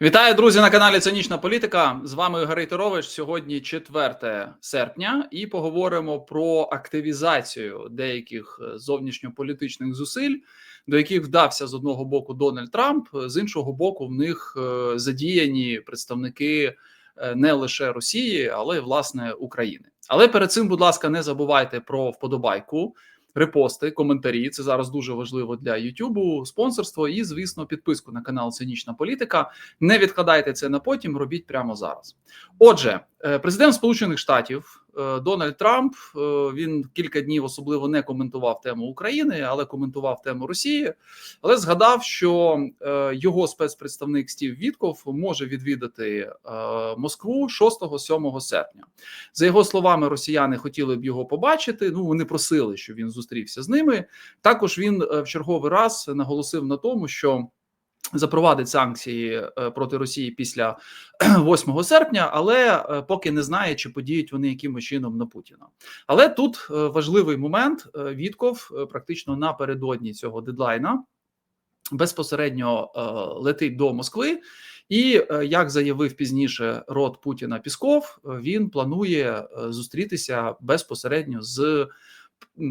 Вітаю, друзі, на каналі Цинічна Політика. З вами Ігор Рейтерович. Сьогодні 4 серпня, і поговоримо про активізацію деяких е, зовнішньополітичних зусиль, до яких вдався з одного боку Дональд Трамп, з іншого боку, в них е, задіяні представники е, не лише Росії, але й власне України. Але перед цим, будь ласка, не забувайте про вподобайку репости, коментарі. Це зараз дуже важливо для Ютубу, спонсорство і, звісно, підписку на канал Цинічна Політика. Не відкладайте це на потім, робіть прямо зараз. Отже, е, президент Сполучених Штатів. Е, Дональд Трамп е, він кілька днів особливо не коментував тему України, але коментував тему Росії. Але згадав, що його спецпредставник Стів Вітков може відвідати Москву 6-7 серпня. За його словами, росіяни хотіли б його побачити. Ну вони просили, щоб він зустрівся з ними. Також він в черговий раз наголосив на тому, що запровадить санкції е, проти Росії після 8 серпня, але е, поки не знає, чи подіють вони якимось чином на Путіна. Але тут е, важливий момент: Вітков практично напередодні цього дедлайна безпосередньо летить до Москви. І як заявив пізніше рот Путіна Пісков, він планує зустрітися безпосередньо з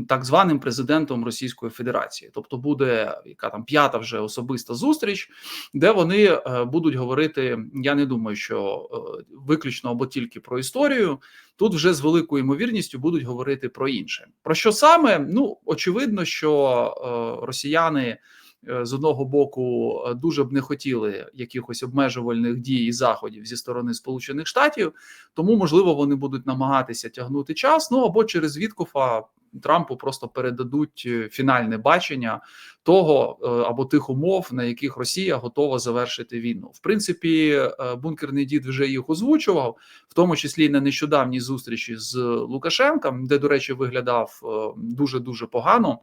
так званим президентом Російської Федерації, тобто буде яка там п'ята вже особиста зустріч, де вони е, будуть говорити. Я не думаю, що е, виключно або тільки про історію. Тут вже з великою ймовірністю будуть говорити про інше. Про що саме? Ну очевидно, що е, росіяни. З одного боку дуже б не хотіли якихось обмежувальних дій і заходів зі сторони Сполучених Штатів, тому можливо вони будуть намагатися тягнути час. Ну або через Віткофа Трампу просто передадуть е, фінальне бачення того е, або тих умов, на яких Росія готова завершити війну. В принципі, е, бункерний дід вже їх озвучував, в тому числі на нещодавній зустрічі з Лукашенком, де, до речі, виглядав дуже дуже погано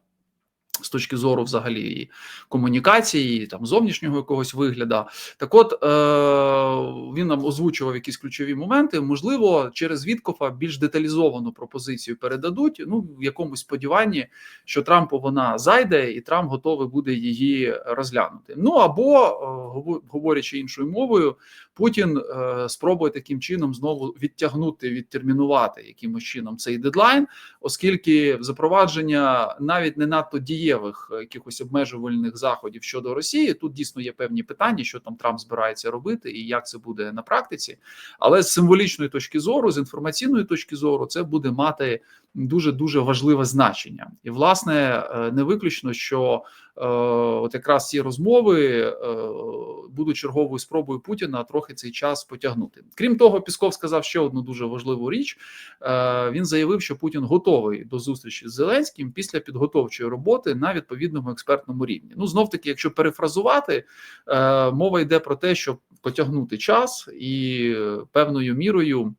з точки зору взагалі комунікації, там зовнішнього якогось вигляду. Так, от е, він нам озвучував якісь ключові моменти. Можливо, через Віткофа більш деталізовану пропозицію передадуть. Ну в якомусь сподіванні, що Трампу вона зайде, і Трамп готовий буде її розглянути. Ну або е, говорячи іншою мовою, Путін е, спробує таким чином знову відтягнути, відтермінувати якимось чином цей дедлайн, оскільки запровадження навіть не надто дієвих е, якихось обмежувальних заходів щодо Росії. Тут дійсно є певні питання, що там Трамп збирається робити і як це буде на практиці. Але з символічної точки зору, з інформаційної точки зору, це буде мати дуже дуже важливе значення, і власне е, не виключно, що е, от якраз ці розмови е, будуть черговою спробою Путіна трохи цей час потягнути. Крім того, Пісков сказав ще одну дуже важливу річ. Він заявив, що Путін готовий до зустрічі з Зеленським після підготовчої роботи на відповідному експертному рівні. Ну знов таки, якщо перефразувати, мова йде про те, щоб потягнути час і певною мірою.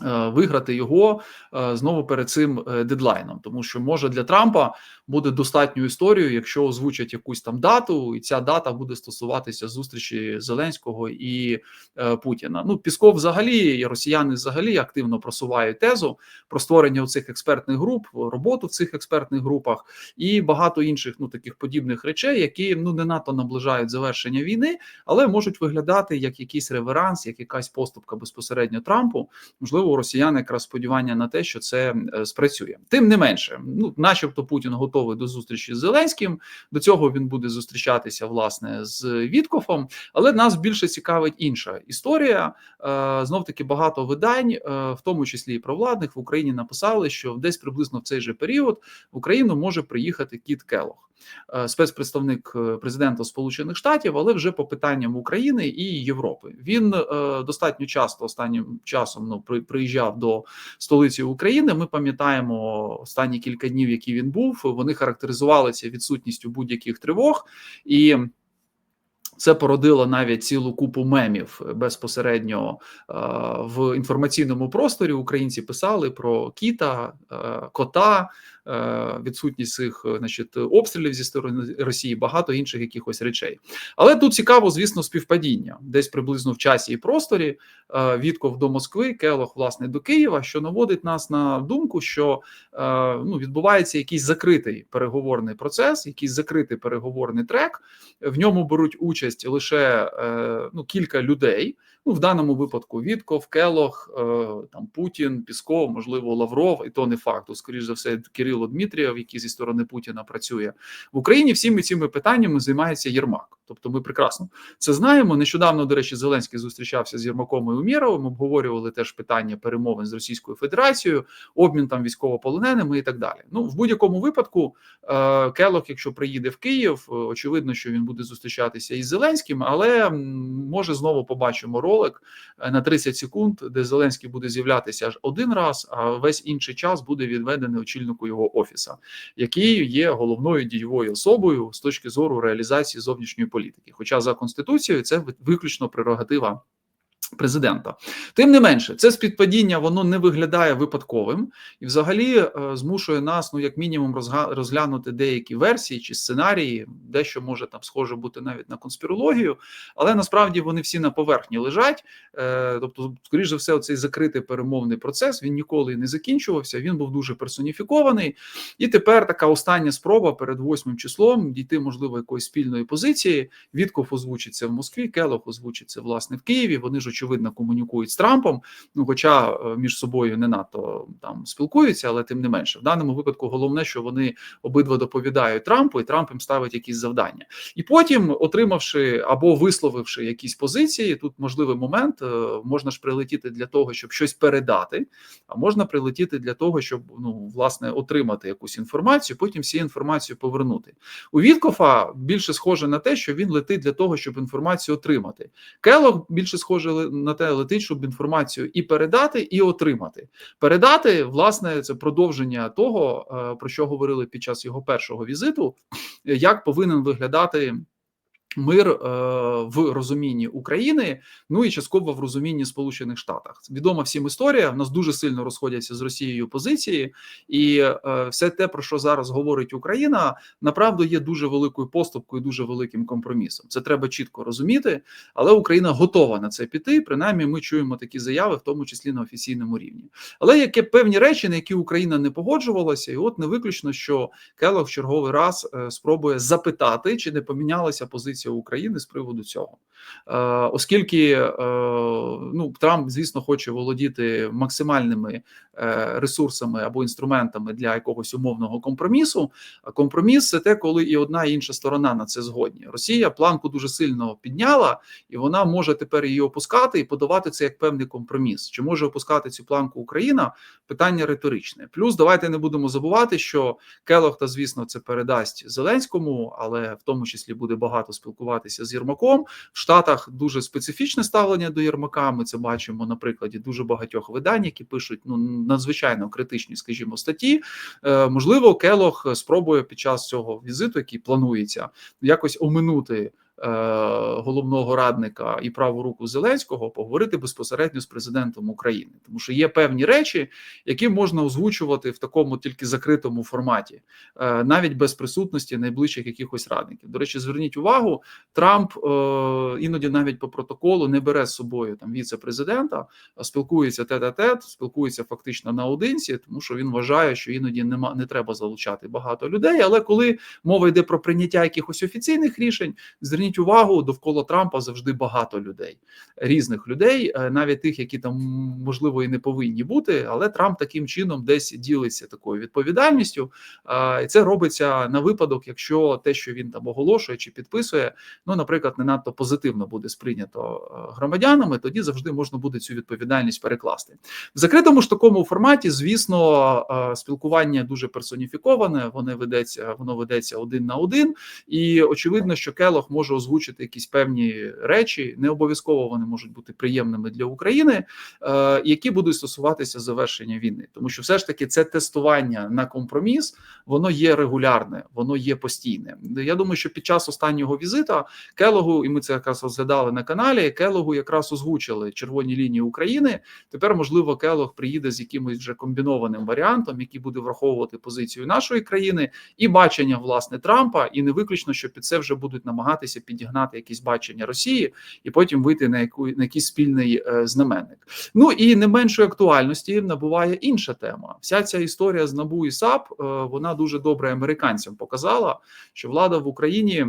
Е, виграти його е, знову перед цим е, дедлайном, тому що може для Трампа буде достатньою історією, якщо озвучать якусь там дату, і ця дата буде стосуватися зустрічі Зеленського і Путіна. Ну Пісков, взагалі, і росіяни взагалі активно просувають тезу про створення цих експертних груп, роботу в цих експертних групах і багато інших ну таких подібних речей, які ну не надто наближають завершення війни, але можуть виглядати як якийсь реверанс, як якась поступка безпосередньо Трампу, можливо у росіян якраз сподівання на те, що це е, спрацює. Тим не менше, ну, начебто, Путін готовий до зустрічі з Зеленським. До цього він буде зустрічатися власне з Віткофом. Але нас більше цікавить інша історія. Е, Знов таки багато видань, е, в тому числі і провладних в Україні, написали, що десь приблизно в цей же період в Україну може приїхати Кіт Келох. Спецпредставник президента Сполучених Штатів, але вже по питанням України і Європи. Він достатньо часто останнім часом ну приїжджав до столиці України. Ми пам'ятаємо останні кілька днів, які він був. Вони характеризувалися відсутністю будь-яких тривог і. Це породило навіть цілу купу мемів безпосередньо е, в інформаційному просторі. Українці писали про кіта, е, кота, відсутність цих е, значить, обстрілів зі сторони Росії, багато інших якихось речей. Але тут цікаво, звісно, співпадіння десь приблизно в часі і просторі. Е, Вітков до Москви, Келох, власне, до Києва, що наводить нас на думку, що е, ну, відбувається якийсь закритий переговорний процес, якийсь закритий переговорний трек. В ньому беруть участь лише е, ну, кілька людей. Ну, в даному випадку Вітков, Келох, е, там Путін, Пісков, можливо, Лавров, і то не факт. Скоріш за все, Кирило Дмитрієв, який зі сторони Путіна працює в Україні. Всіми цими питаннями займається Єрмак. Тобто, ми прекрасно це знаємо. Нещодавно, до речі, Зеленський зустрічався з Єрмаком і Умєровим, обговорювали теж питання перемовин з Російською Федерацією, обмін там військовополоненими і так далі. Ну, в будь-якому випадку, е, Келох, якщо приїде в Київ, е, очевидно, що він буде зустрічатися із Зеленським, але може знову побачимо ролик е, на 30 секунд, де Зеленський буде з'являтися аж один раз, а весь інший час буде відведений очільнику його офіса, який є головною дієвою особою з точки зору реалізації зовнішньої політики. Хоча за конституцією це виключно прерогатива. Президента, тим не менше, це співпадіння воно не виглядає випадковим і, взагалі, е, змушує нас, ну як мінімум, розглянути деякі версії чи сценарії, дещо може там схоже бути навіть на конспірологію, але насправді вони всі на поверхні лежать. Е, тобто, скоріш за все, цей закритий перемовний процес він ніколи не закінчувався. Він був дуже персоніфікований, і тепер така остання спроба перед восьмим числом дійти, можливо, якоїсь спільної позиції. Вітков озвучиться в Москві, Келох озвучиться власне в Києві. Вони ж очевидно комунікують з Трампом. Ну, хоча е, між собою не надто там спілкуються, але тим не менше, в даному випадку головне, що вони обидва доповідають Трампу, і Трамп їм ставить якісь завдання. І потім, отримавши або висловивши якісь позиції, тут можливий момент, е, можна ж прилетіти для того, щоб щось передати, а можна прилетіти для того, щоб ну власне отримати якусь інформацію, потім всі інформацію повернути. У Віткофа більше схоже на те, що він летить для того, щоб інформацію отримати. Келог більше схоже на те летить, щоб інформацію і передати, і отримати. Передати, власне, це продовження того, е, про що говорили під час його першого візиту, як повинен виглядати. Мир е, в розумінні України, ну і частково в розумінні Сполучених Штатів. Відома всім історія. В нас дуже сильно розходяться з Росією позиції, і е, все те, про що зараз говорить Україна, направду є дуже великою поступкою, дуже великим компромісом. Це треба чітко розуміти, але Україна готова на це піти. Принаймні, ми чуємо такі заяви, в тому числі на офіційному рівні. Але є певні речі, на які Україна не погоджувалася, і от не виключно, що Келлог в черговий раз е, спробує запитати, чи не помінялася позиція позиція України з приводу цього, е, оскільки е, ну Трамп, звісно, хоче володіти максимальними е, ресурсами або інструментами для якогось умовного компромісу. А компроміс це те, коли і одна і інша сторона на це згодні. Росія планку дуже сильно підняла, і вона може тепер її опускати і подавати це як певний компроміс. Чи може опускати цю планку Україна? Питання риторичне. Плюс давайте не будемо забувати, що Келох, та звісно, це передасть Зеленському, але в тому числі буде багато спілкування спілкуватися з Єрмаком. В Штатах дуже специфічне ставлення до Єрмака. Ми це бачимо на прикладі дуже багатьох видань, які пишуть ну надзвичайно критичні, скажімо, статті. Е, Можливо, Келох спробує під час цього візиту, який планується, якось оминути головного радника і праву руку Зеленського поговорити безпосередньо з президентом України, тому що є певні речі, які можна озвучувати в такому тільки закритому форматі, е, навіть без присутності найближчих якихось радників. До речі, зверніть увагу, Трамп е, іноді навіть по протоколу не бере з собою там віце-президента, а спілкується тет-а-тет, спілкується фактично наодинці, тому що він вважає, що іноді нема не треба залучати багато людей. Але коли мова йде про прийняття якихось офіційних рішень, зверніть зверніть увагу, довкола Трампа завжди багато людей, різних людей, е, навіть тих, які там можливо і не повинні бути, але Трамп таким чином десь ділиться такою відповідальністю, і це робиться на випадок, якщо те, що він там оголошує чи підписує, ну, наприклад, не надто позитивно буде сприйнято е, громадянами, тоді завжди можна буде цю відповідальність перекласти в закритому ж такому форматі. Звісно, е, спілкування дуже персоніфіковане. Воно ведеться, воно ведеться один на один, і очевидно, що Келох може може озвучити якісь певні речі. Не обов'язково вони можуть бути приємними для України, е, які будуть стосуватися завершення війни, тому що все ж таки це тестування на компроміс, воно є регулярне, воно є постійне. Я думаю, що під час останнього візита Келогу, і ми це якраз розглядали на каналі. Келогу якраз озвучили червоні лінії України. Тепер можливо Келог приїде з якимось вже комбінованим варіантом, який буде враховувати позицію нашої країни і бачення власне Трампа, і не виключно, що під це вже будуть намагатися підігнати якісь бачення Росії і потім вийти на яку на якийсь спільний е, знаменник. Ну і не меншої актуальності набуває інша тема. Вся ця історія з НАБУ і САП е, вона дуже добре американцям показала, що влада в Україні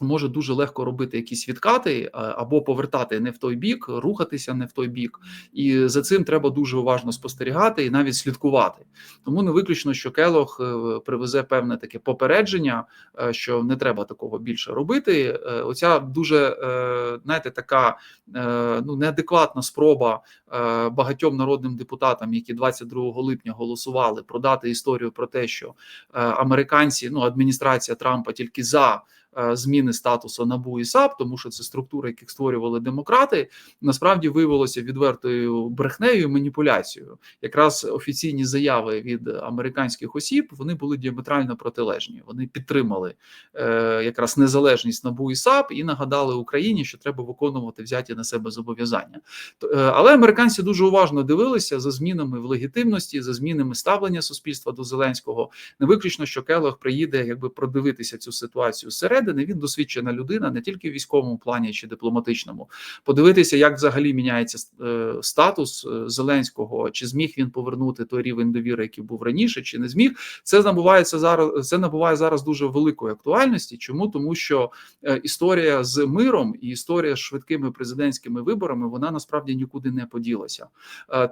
може дуже легко робити якісь відкати е, або повертати не в той бік, рухатися не в той бік, і за цим треба дуже уважно спостерігати і навіть слідкувати. Тому не виключно, що Келох е, привезе певне таке попередження, е, що не треба такого більше робити. Оця дуже знаєте, така ну неадекватна спроба багатьом народним депутатам, які 22 липня голосували, продати історію про те, що американці, ну адміністрація Трампа тільки за. Е, зміни статусу НАБУ і САП, тому що це структури, яких створювали демократи, насправді виявилося відвертою брехнею маніпуляцією. Якраз офіційні заяви від американських осіб вони були діаметрально протилежні. Вони підтримали е, якраз незалежність НАБУ і САП і нагадали Україні, що треба виконувати взяті на себе зобов'язання. Е, але американці дуже уважно дивилися за змінами в легітимності, за змінами ставлення суспільства до Зеленського. Не виключно, що Келох приїде, якби продивитися цю ситуацію зсередини, зсередини. Він досвідчена людина не тільки в військовому плані чи дипломатичному. Подивитися, як взагалі міняється е, статус е, Зеленського, чи зміг він повернути той рівень довіри, який був раніше, чи не зміг. Це набувається зараз. Це набуває зараз дуже великої актуальності. Чому тому, що е, історія з миром і історія з швидкими президентськими виборами вона насправді нікуди не поділася.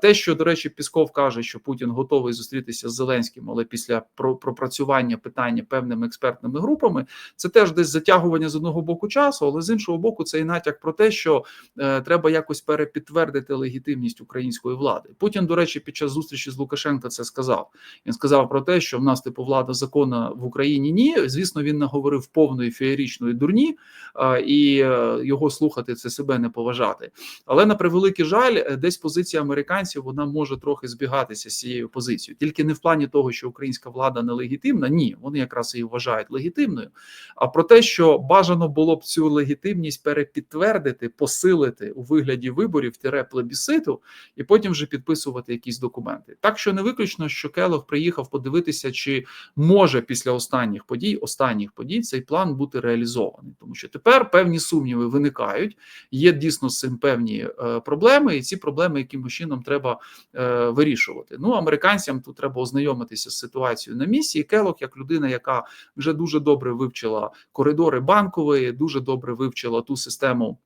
Те, що до речі, Пісков каже, що Путін готовий зустрітися з Зеленським, але після пропрацювання питання певними експертними групами, це теж десь затягування з одного боку часу, але з іншого боку, це і натяк про те, що е, треба якось перепідтвердити легітимність української влади. Путін, до речі, під час зустрічі з Лукашенка це сказав. Він сказав про те, що в нас типу влада закона в Україні ні. Звісно, він наговорив повної феєрічної дурні, е, і е, його слухати це себе не поважати. Але на превеликий жаль, десь позиція американців вона може трохи збігатися з цією позицією, тільки не в плані того, що українська влада нелегітимна. Ні, вони якраз її вважають легітимною. А про те, що бажано було б цю легітимність перепідтвердити, посилити у вигляді виборів тире плебіситу, і потім вже підписувати якісь документи. Так що не виключно, що Келох приїхав подивитися, чи може після останніх подій, останніх подій, цей план бути реалізований, тому що тепер певні сумніви виникають. Є дійсно з цим певні е, проблеми, і ці проблеми якимось чином треба е, вирішувати. Ну американцям тут треба ознайомитися з ситуацією на місці. І Келох, як людина, яка вже дуже добре вивчила коридори банкової, дуже добре вивчила ту систему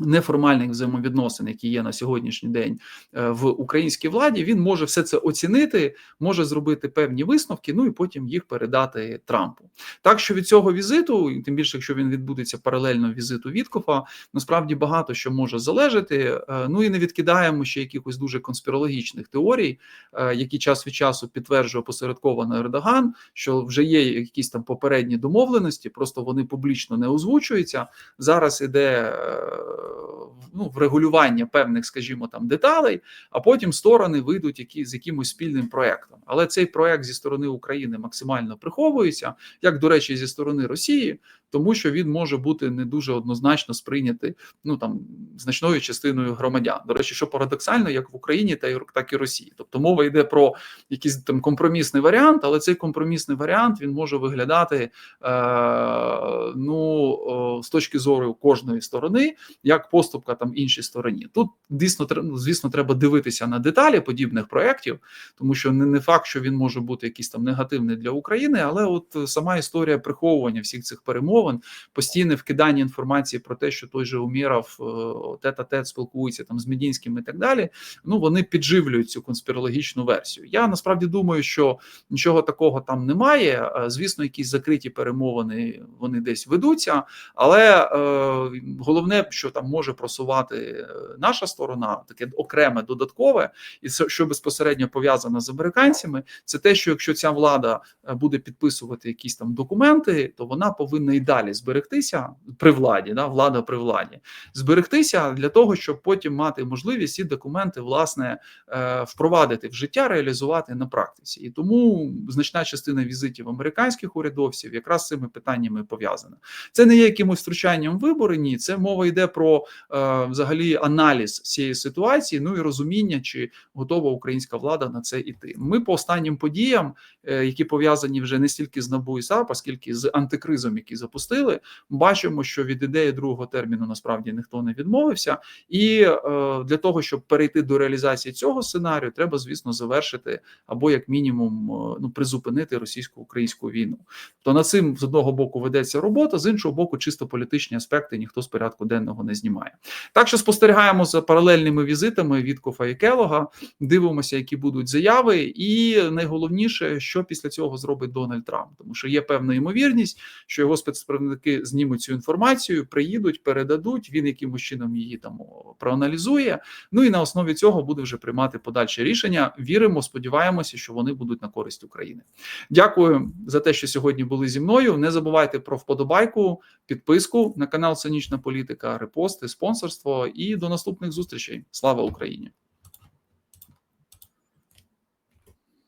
неформальних взаємовідносин, які є на сьогоднішній день е, в українській владі, він може все це оцінити, може зробити певні висновки, ну і потім їх передати Трампу. Так що від цього візиту, тим більше, якщо він відбудеться паралельно візиту Віткофа, насправді багато що може залежати. Е, ну і не відкидаємо ще якихось дуже конспірологічних теорій, е, які час від часу підтверджує посередковано Ердоган, що вже є якісь там попередні домовленості, просто вони публічно не озвучуються. Зараз іде ну, врегулювання певних, скажімо, там деталей, а потім сторони вийдуть які з якимось спільним проектом. Але цей проект зі сторони України максимально приховується, як до речі, зі сторони Росії, тому що він може бути не дуже однозначно сприйнятий ну там значною частиною громадян. До речі, що парадоксально, як в Україні, та так і Росії. Тобто мова йде про якийсь там компромісний варіант, але цей компромісний варіант він може виглядати е, ну з точки зору кожної сторони як поступка там іншій стороні. Тут дійсно ну, звісно, треба дивитися на деталі подібних проєктів, тому що не, не факт, що він може бути якийсь там негативний для України, але от сама історія приховування всіх цих перемовин, постійне вкидання інформації про те, що той же Уміров е, тет а тет спілкується там з Медінським і так далі. Ну вони підживлюють цю конспірологічну версію. Я насправді думаю, що нічого такого там немає. Е, звісно, якісь закриті перемовини вони десь ведуться, але е, головне, що там може просувати е, наша сторона, таке окреме додаткове, і що безпосередньо пов'язано з американцями, це те, що якщо ця влада буде підписувати якісь там документи, то вона повинна й далі зберегтися при владі, да, влада при владі, зберегтися для того, щоб потім мати можливість ці документи власне е, впровадити в життя, реалізувати на практиці. І тому значна частина візитів американських урядовців якраз з цими питаннями пов'язана. Це не є якимось втручанням вибори. Ні, це мова йде про е, взагалі аналіз цієї ситуації. Ну і розуміння, чи готова українська влада на це іти. Ми по останнім подіям, е, які пов'язані вже не стільки з НАБУ і САП, а скільки з антикризом, який запустили, бачимо, що від ідеї другого терміну насправді ніхто не відмовився, і е, для того, щоб перейти до реалізації цього сценарію, треба, звісно, завершити або як мінімум е, ну призупинити російсько-українську війну. То над цим з одного боку ведеться робота, з іншого боку, чисто політичні аспекти ніхто з порядку денного не знімає. Так що спостерігаємо за паралельними візитами Віткофа і Келога, дивимося, які будуть заяви, і найголовніше, що після цього зробить Дональд Трамп, тому що є певна ймовірність, що його спецпредставники знімуть цю інформацію, приїдуть, передадуть. Він якимось чином її там проаналізує. Ну і на основі цього буде вже приймати подальше рішення. Віримо, сподіваємося, що вони будуть на користь України. Дякую за те, що сьогодні були зі мною. Не забувайте про вподобайку, підписку на канал Цинічна Політика, репости, спонсорство і до наступних зустрічей. Слава Україні!